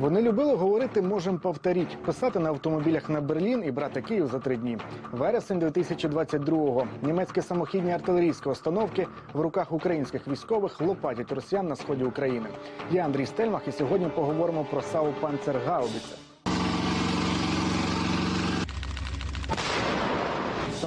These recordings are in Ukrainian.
Вони любили говорити можем повторіть, писати на автомобілях на Берлін і брати Київ за три дні. Вересень 2022-го. Німецькі самохідні артилерійські установки в руках українських військових лопатять росіян на сході України. Я Андрій Стельмах, і сьогодні поговоримо про САУ «Панцергаубіце».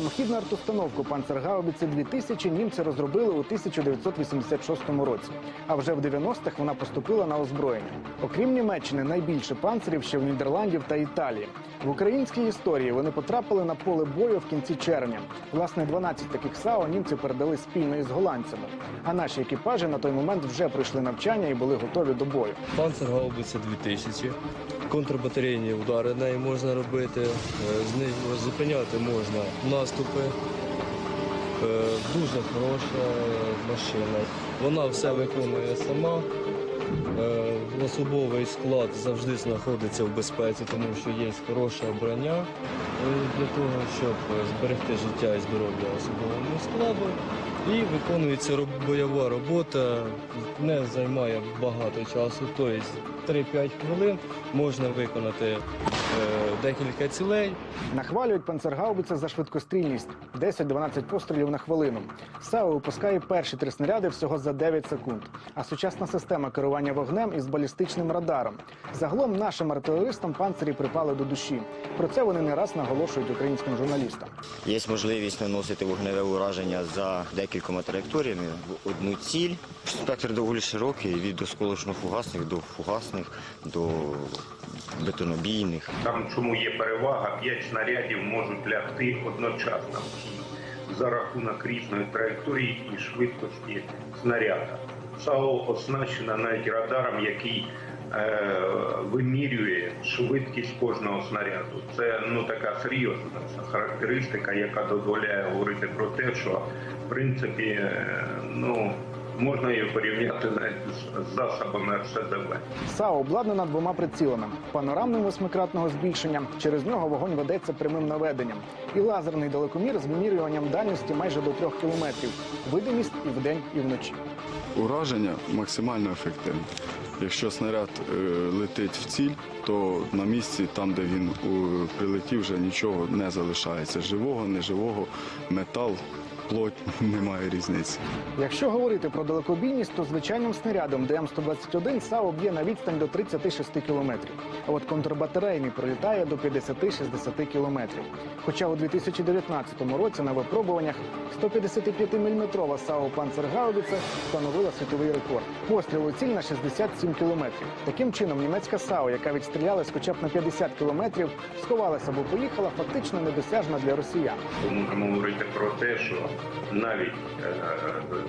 Самохідну артустановку «Панцергаубіце 2000 німці розробили у 1986 році. А вже в 90-х вона поступила на озброєння. Окрім Німеччини, найбільше панцерів ще в Нідерландів та Італії. В українській історії вони потрапили на поле бою в кінці червня. Власне, 12 таких САУ німці передали спільно із голландцями. А наші екіпажі на той момент вже пройшли навчання і були готові до бою. Панцергаубиця 2000. Контрбатарейні удари нею можна робити, е, з нею зупиняти можна наступи. Е, Дуже хороша машина. Вона все виконує сама. Е, Особовий склад завжди знаходиться в безпеці, тому що є хороша броня е, для того, щоб зберегти життя і здоров'я особовому складу. І виконується бойова робота, не займає багато часу, тобто 3-5 хвилин можна виконати е, декілька цілей. Нахвалюють панцергаубице за швидкострільність 10-12 пострілів на хвилину. САУ випускає перші три снаряди всього за 9 секунд. А сучасна система керування вогнем із балістичним радаром. Загалом нашим артилеристам панцирі припали до душі. Про це вони не раз наголошують українським журналістам. Є можливість наносити вогневе ураження за декількома траєкторіями в одну ціль. Спектр доволі широкий від осколочно-фугасних до фугасних, до бетонобійних. Там чому є перевага, 5 снарядів можуть лягти одночасно за рахунок різної траєкторії і швидкості снаряда. САУ оснащена навіть радаром, який вимірює швидкість кожного снаряду. Це ну така серйозна характеристика, яка дозволяє говорити про те, що в принципі е, ну можна її порівняти навіть з засобами РСДВ. САУ обладнана двома прицілами, панорамним восьмикратного збільшення. Через нього вогонь ведеться прямим наведенням. І лазерний далекомір з вимірюванням дальності майже до трьох кілометрів. Видимість і вдень, і вночі. Ураження максимально ефективне. Якщо снаряд е, летить в ціль, то на місці, там де він е, прилетів, вже нічого не залишається. Живого, неживого, метал, плоть немає різниці. Якщо говорити про далекобійність, то звичайним снарядом ДМ-121 САУ б'є на відстань до 36 кілометрів. А от контрбатарейний пролітає до 50-60 кілометрів. Хоча у 2019 році на випробуваннях 155-мм САУ «Панцергаубіце» встановила світовий рекорд. Постріл у ціль на 67 кілометрів. Таким чином, німецька САУ, яка відстрілялась хоча б на 50 кілометрів, сховалася або поїхала фактично недосяжна для росіян. То можемо говорити про те, що навіть е, е,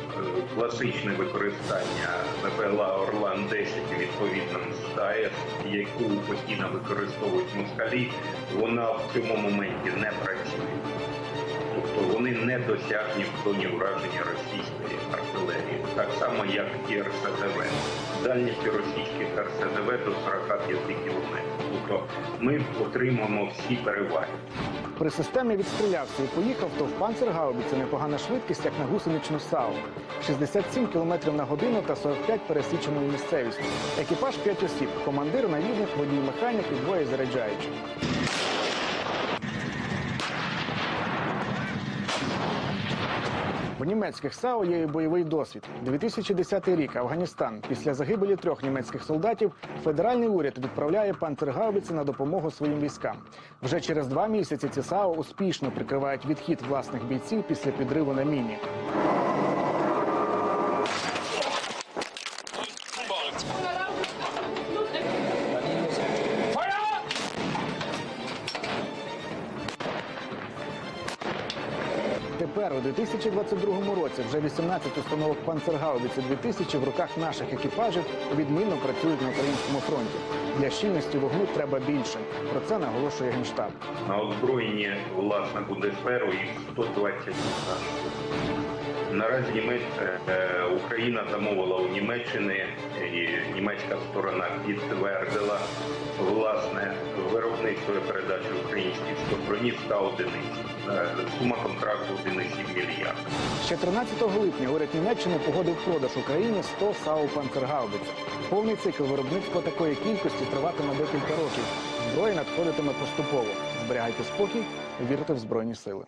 класичне використання ВПЛА Орлан 10 відповідно з ТАЕС, яку постійно використовують москалі, вона в цьому моменті не працює. Тобто вони не досягні в зоні враження російської артилерії, так само як і РСДВ. Дальність російських РСДВ до 45 кілометрів. Тобто ми отримуємо всі переваги. При системі відстрілявся і поїхав, то в панцергаубіці непогана швидкість, як на гусеничну САУ. 67 км на годину та 45 пересіченою місцевістю. Екіпаж 5 осіб. Командир, навідник, водій механік і двоє заряджаючих. Німецьких САУ є і бойовий досвід. 2010 рік Афганістан. Після загибелі трьох німецьких солдатів федеральний уряд відправляє панцергаубиці на допомогу своїм військам. Вже через два місяці ці САУ успішно прикривають відхід власних бійців після підриву на міні. Тепер у 2022 році вже 18 установок панцергаубиці 2000 в руках наших екіпажів відмінно працюють на українському фронті. Для щільності вогню треба більше. Про це наголошує генштаб. На озброєнні власне буде сферу їх 120 танків. Наразі Німець, е, Україна замовила у Німеччини, і німецька сторона підтвердила власне виробництво і передачу українських скорбронів 100 одиниць. Е, Сума контракту 1,7 мільярда. Ще 13 липня уряд Німеччини погодив продаж Україні 100 САУ «Панцергаубиц». Повний цикл виробництва такої кількості триватиме декілька років. Зброя надходитиме поступово. Зберігайте спокій, вірте в збройні сили.